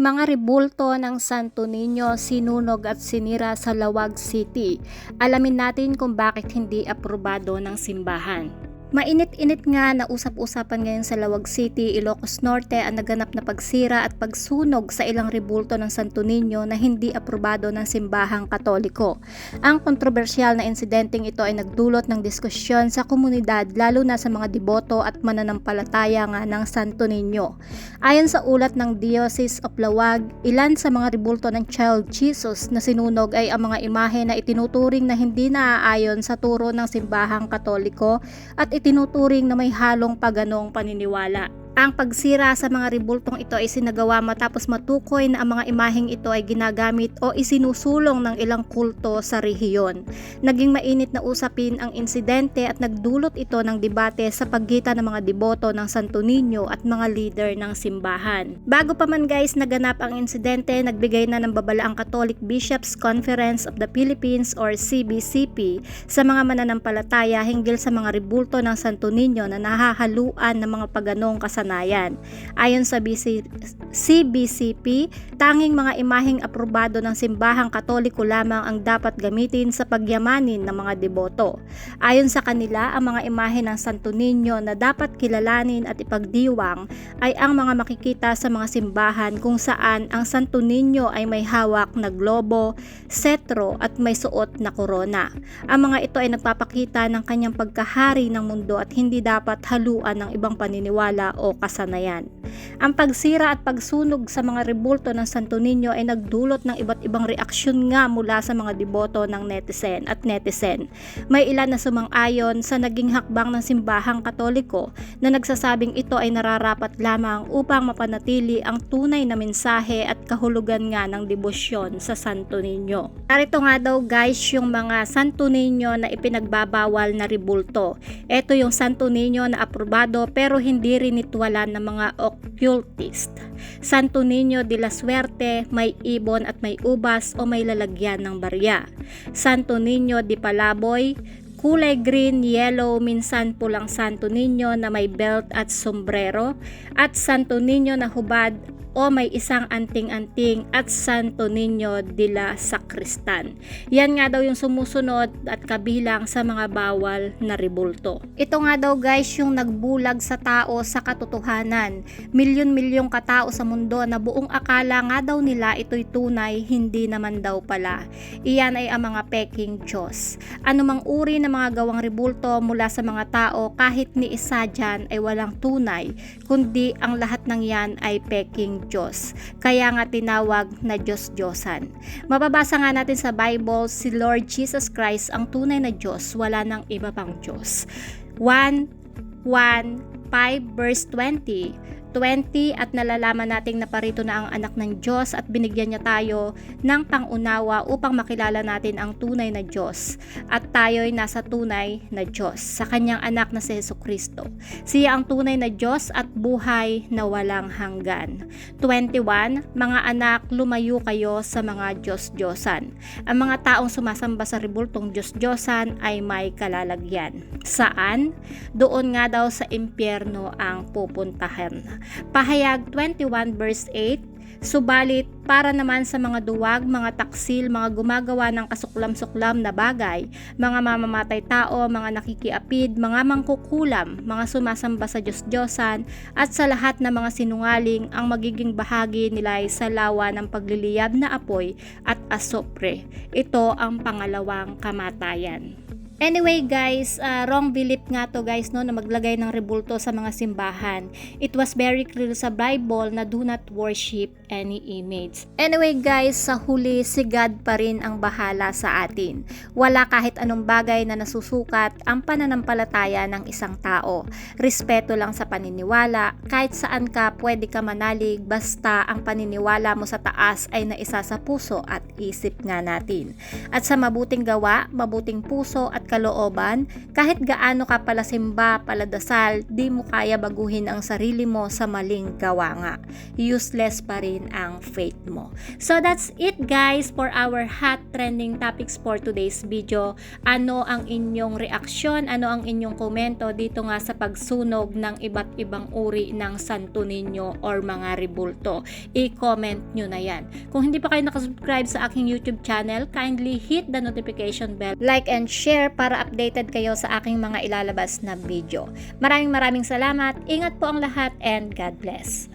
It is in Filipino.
Mga rebulto ng Santo Niño sinunog at sinira sa Lawag City. Alamin natin kung bakit hindi aprobado ng simbahan. Mainit-init nga na usap-usapan ngayon sa Lawag City, Ilocos Norte ang naganap na pagsira at pagsunog sa ilang rebulto ng Santo Niño na hindi aprobado ng simbahang katoliko. Ang kontrobersyal na insidenteng ito ay nagdulot ng diskusyon sa komunidad lalo na sa mga deboto at mananampalataya nga ng Santo Niño. Ayon sa ulat ng Diocese of Lawag, ilan sa mga rebulto ng Child Jesus na sinunog ay ang mga imahe na itinuturing na hindi naaayon sa turo ng simbahang katoliko at itinuturing na may halong paganong paniniwala. Ang pagsira sa mga rebultong ito ay sinagawa matapos matukoy na ang mga imaheng ito ay ginagamit o isinusulong ng ilang kulto sa rehiyon. Naging mainit na usapin ang insidente at nagdulot ito ng debate sa pagitan ng mga deboto ng Santo Niño at mga leader ng simbahan. Bago pa man guys naganap ang insidente, nagbigay na ng babala ang Catholic Bishops Conference of the Philippines or CBCP sa mga mananampalataya hinggil sa mga rebulto ng Santo Niño na nahahaluan ng mga paganong kasalanan kasanayan. Ayon sa BC, CBCP, tanging mga imaheng aprobado ng simbahang katoliko lamang ang dapat gamitin sa pagyamanin ng mga deboto. Ayon sa kanila, ang mga imahe ng Santo Niño na dapat kilalanin at ipagdiwang ay ang mga makikita sa mga simbahan kung saan ang Santo Niño ay may hawak na globo, setro at may suot na korona. Ang mga ito ay nagpapakita ng kanyang pagkahari ng mundo at hindi dapat haluan ng ibang paniniwala o kasanayan. Ang pagsira at pagsunog sa mga rebulto ng Santo Niño ay nagdulot ng iba't ibang reaksyon nga mula sa mga deboto ng netizen at netizen. May ilan na sumang-ayon sa naging hakbang ng simbahang katoliko na nagsasabing ito ay nararapat lamang upang mapanatili ang tunay na mensahe at kahulugan nga ng debosyon sa Santo Niño. Narito nga daw guys yung mga Santo Niño na ipinagbabawal na rebulto. Ito yung Santo Niño na aprobado pero hindi rin ritualan ng mga occultist. Santo Niño de la Suerte, may ibon at may ubas o may lalagyan ng barya. Santo Niño de Palaboy, kulay green, yellow, minsan pulang Santo Niño na may belt at sombrero at Santo Niño na hubad o may isang anting-anting at Santo Niño de la Sacristan. Yan nga daw yung sumusunod at kabilang sa mga bawal na rebulto. Ito nga daw guys yung nagbulag sa tao sa katotohanan. Milyon-milyong katao sa mundo na buong akala nga daw nila ito'y tunay, hindi naman daw pala. Iyan ay ang mga peking Diyos. Anumang uri ng mga gawang rebulto mula sa mga tao kahit ni isa dyan ay walang tunay, kundi ang lahat ng yan ay peking Diyos. Kaya nga tinawag na Diyos-Diyosan. Mababasa nga natin sa Bible, si Lord Jesus Christ ang tunay na Diyos, wala nang iba pang Diyos. 1, 1, 5 verse 20 20 at nalalaman nating naparito na ang anak ng Diyos at binigyan niya tayo ng pangunawa upang makilala natin ang tunay na Diyos at tayo'y nasa tunay na Diyos sa kanyang anak na si Yesu Kristo. Siya ang tunay na Diyos at buhay na walang hanggan. 21 Mga anak, lumayo kayo sa mga Diyos-Diyosan. Ang mga taong sumasamba sa rebultong Diyos-Diyosan ay may kalalagyan. Saan? Doon nga daw sa impyerno ang pupuntahan. Pahayag 21 verse 8, Subalit, para naman sa mga duwag, mga taksil, mga gumagawa ng kasuklam-suklam na bagay, mga mamamatay tao, mga nakikiapid, mga mangkukulam, mga sumasamba sa Diyos-Diyosan, at sa lahat ng mga sinungaling, ang magiging bahagi nila ay sa lawa ng pagliliyab na apoy at asopre. Ito ang pangalawang kamatayan. Anyway guys, uh, wrong belief nga to guys no na maglagay ng rebulto sa mga simbahan. It was very clear sa Bible na do not worship any image. Anyway guys, sa huli si God pa rin ang bahala sa atin. Wala kahit anong bagay na nasusukat ang pananampalataya ng isang tao. Respeto lang sa paniniwala, kahit saan ka pwede ka manalig basta ang paniniwala mo sa taas ay naisa sa puso at isip nga natin. At sa mabuting gawa, mabuting puso at kalooban, kahit gaano ka pala simba, paladasal, di mo kaya baguhin ang sarili mo sa maling gawa nga. Useless pa rin ang faith mo. So that's it guys for our hot trending topics for today's video. Ano ang inyong reaksyon? Ano ang inyong komento dito nga sa pagsunog ng iba't ibang uri ng Santo Niño or mga rebulto? I-comment nyo na yan. Kung hindi pa kayo nakasubscribe sa aking YouTube channel, kindly hit the notification bell, like and share para updated kayo sa aking mga ilalabas na video. Maraming maraming salamat. Ingat po ang lahat and God bless.